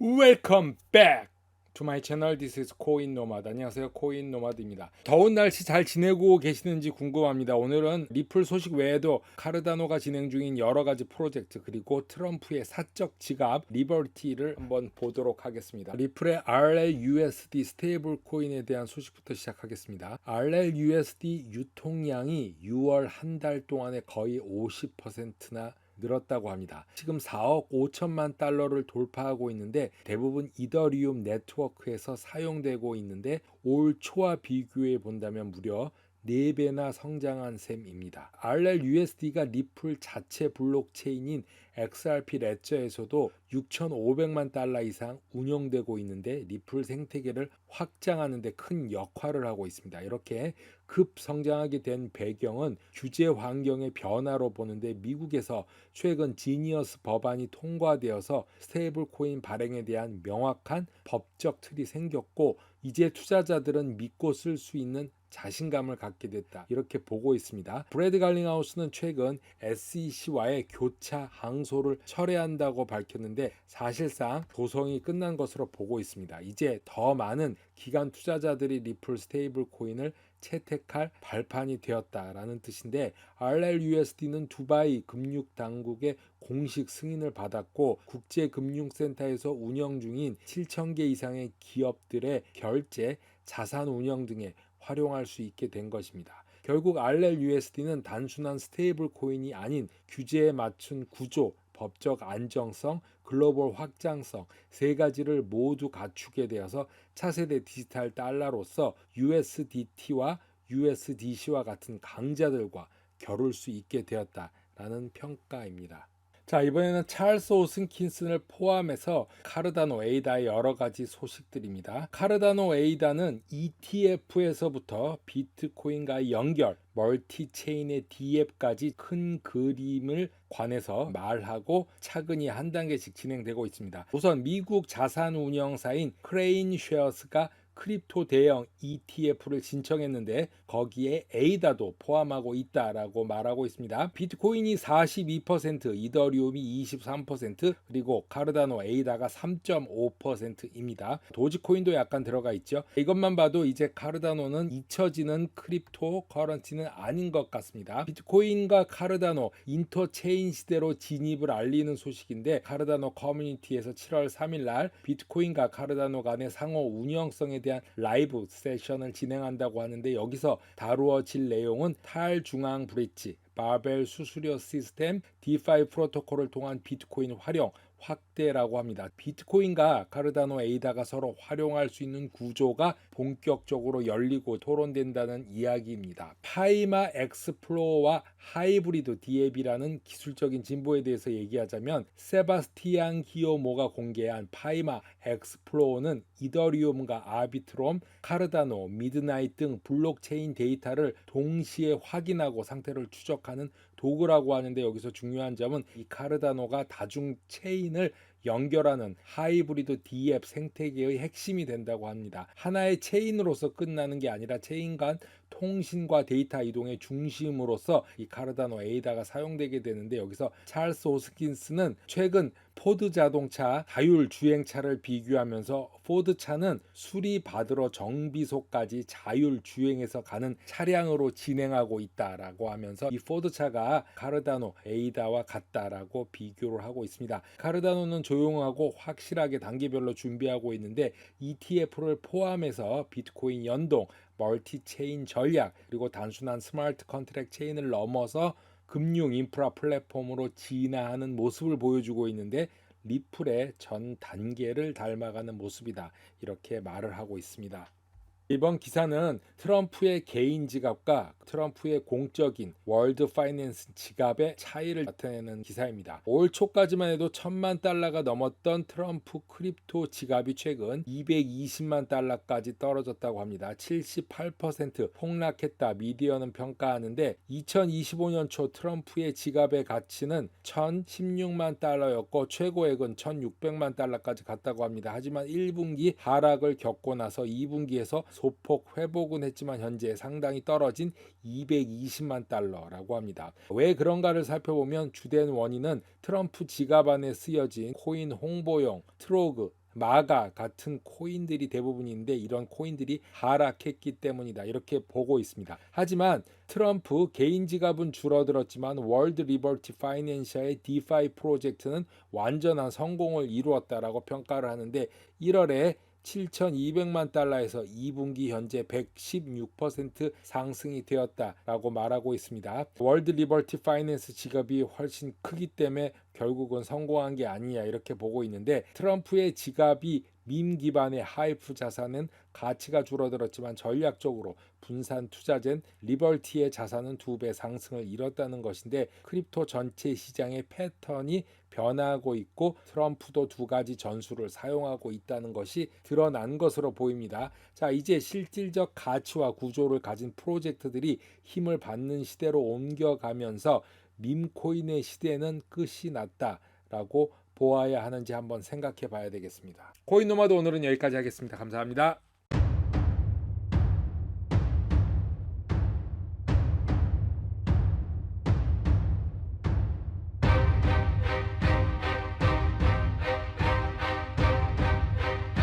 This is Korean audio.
Welcome back to my channel. This is 코인 노마드. 안녕하세요. 코인 노마드입니다. 더운 날씨 잘 지내고 계시는지 궁금합니다. 오늘은 리플 소식 외에도 카르다노가 진행 중인 여러 가지 프로젝트 그리고 트럼프의 사적 지갑 리버티를 한번 보도록 하겠습니다. 리플의 RLUSD 스테이블 코인에 대한 소식부터 시작하겠습니다. RLUSD 유통량이 6월 한 달 동안에 거의 50%나 늘었다고 합니다. 지금 4억 5천만 달러를 돌파하고 있는데 대부분 이더리움 네트워크에서 사용되고 있는데 올 초와 비교해 본다면 무려 4배나 성장한 셈입니다. RLUSD가 리플 자체 블록체인인 XRP 레저에서도 6,500만 달러 이상 운영되고 있는데 리플 생태계를 확장하는 데 큰 역할을 하고 있습니다. 이렇게 급성장하게 된 배경은 규제 환경의 변화로 보는데 미국에서 최근 지니어스 법안이 통과되어서 스테이블 코인 발행에 대한 명확한 법적 틀이 생겼고 이제 투자자들은 믿고 쓸 수 있는 자신감을 갖게 됐다. 이렇게 보고 있습니다. 브래드 갈링하우스는 최근 SEC와의 교차 항소를 철회한다고 밝혔는데 사실상 도성이 끝난 것으로 보고 있습니다. 이제 더 많은 기관 투자자들이 리플 스테이블 코인을 채택할 발판이 되었다라는 뜻인데 RLUSD는 두바이 금융 당국의 공식 승인을 받았고 국제금융센터에서 운영 중인 7,000개 이상의 기업들의 결제, 자산 운영 등에 활용할 수 있게 된 것입니다. 결국 RLUSD는 단순한 스테이블 코인이 아닌 규제에 맞춘 구조, 법적 안정성, 글로벌 확장성 세 가지를 모두 갖추게 되어서 차세대 디지털 달러로서 USDT와 USDC와 같은 강자들과 겨룰 수 있게 되었다라는 평가입니다. 자 이번에는 찰스 오슨킨슨을 포함해서 카르다노 에이다의 여러 가지 소식들입니다. 카르다노 에이다는 ETF에서부터 비트코인과의 연결, 멀티체인의 DF까지 큰 그림을 관해서 말하고 차근히 한 단계씩 진행되고 있습니다. 우선 미국 자산 운영사인 크레인 쉐어스가 크립토 대형 ETF를 신청했는데 거기에 에이다도 포함하고 있다라고 말하고 있습니다. 비트코인이 42%, 이더리움이 23%, 그리고 카르다노 에이다가 3.5%입니다. 도지코인도 약간 들어가 있죠. 이것만 봐도 이제 카르다노는 잊혀지는 크립토 커런티는 아닌 것 같습니다. 비트코인과 카르다노 인터체인 시대로 진입을 알리는 소식인데 카르다노 커뮤니티에서 7월 3일 날 비트코인과 카르다노 간의 상호 운영성에 대한 라이브 세션을 진행한다고 하는데 여기서 다루어질 내용은 탈중앙 브릿지, 바벨 수수료 시스템, 디파이 프로토콜을 통한 비트코인 활용, 확대라고 합니다. 비트코인과 카르다노 에이다가 서로 활용할 수 있는 구조가 본격적으로 열리고 토론된다는 이야기입니다. 파이마 엑스플로어와 하이브리드 디앱이라는 기술적인 진보에 대해서 얘기하자면 세바스티안 기요모가 공개한 파이마 엑스플로어는 이더리움과 아비트롬, 카르다노, 미드나잇 등 블록체인 데이터를 동시에 확인하고 상태를 추적하는 도구라고 하는데 여기서 중요한 점은 이 카르다노가 다중 체인 을 연결하는 하이브리드 DF 생태계의 핵심이 된다고 합니다. 하나의 체인으로서 끝나는 게 아니라 체인 간 통신과 데이터 이동의 중심으로서 이 카르다노 에이다가 사용되게 되는데 여기서 찰스 호스킨스는 최근 포드 자동차 자율 주행차를 비교하면서 포드 차는 수리 받으러 정비소까지 자율 주행해서 가는 차량으로 진행하고 있다라고 하면서 이 포드 차가 카르다노 에이다와 같다라고 비교를 하고 있습니다. 카르다노는 조용하고 확실하게 단계별로 준비하고 있는데 ETF를 포함해서 비트코인 연동, 멀티 체인 전략 그리고 단순한 스마트 컨트랙 체인을 넘어서 금융 인프라 플랫폼으로 진화하는 모습을 보여주고 있는데 리플의 전 단계를 닮아가는 모습이다. 이렇게 말을 하고 있습니다. 이번 기사는 트럼프의 개인 지갑과 트럼프의 공적인 월드 파이낸스 지갑의 차이를 나타내는 기사입니다. 올 초까지만 해도 천만 달러가 넘었던 트럼프 크립토 지갑이 최근 220만 달러까지 떨어졌다고 합니다. 78% 폭락했다 미디어는 평가하는데 2025년 초 트럼프의 지갑의 가치는 1016만 달러였고 최고액은 1600만 달러까지 갔다고 합니다. 하지만 1분기 하락을 겪고 나서 2분기에서 소폭 회복은 했지만 현재 상당히 떨어진 220만 달러라고 합니다. 왜 그런가를 살펴보면 주된 원인은 트럼프 지갑 안에 쓰여진 코인 홍보용 트로그 마가 같은 코인들이 대부분인데 이런 코인들이 하락했기 때문이다. 이렇게 보고 있습니다. 하지만 트럼프 개인 지갑은 줄어들었지만 월드 리버티 파이낸셜의 디파이 프로젝트는 완전한 성공을 이루었다라고 평가를 하는데 1월에 7,200만 달러에서 2분기 현재 116% 상승이 되었다라고 말하고 있습니다. 월드 리버티 파이낸스 지갑이 훨씬 크기 때문에 결국은 성공한 게 아니냐 이렇게 보고 있는데 트럼프의 지갑이 밈 기반의 하이프 자산은 가치가 줄어들었지만 전략적으로 분산 투자된 리버티의 자산은 두 배 상승을 이뤘다는 것인데 크립토 전체 시장의 패턴이 변하고 있고 트럼프도 두 가지 전술을 사용하고 있다는 것이 드러난 것으로 보입니다. 자, 이제 실질적 가치와 구조를 가진 프로젝트들이 힘을 받는 시대로 옮겨가면서 밈코인의 시대는 끝이 났다라고 보아야 하는지 한번 생각해 봐야 되겠습니다. 코인 노마드 오늘은 여기까지 하겠습니다. 감사합니다.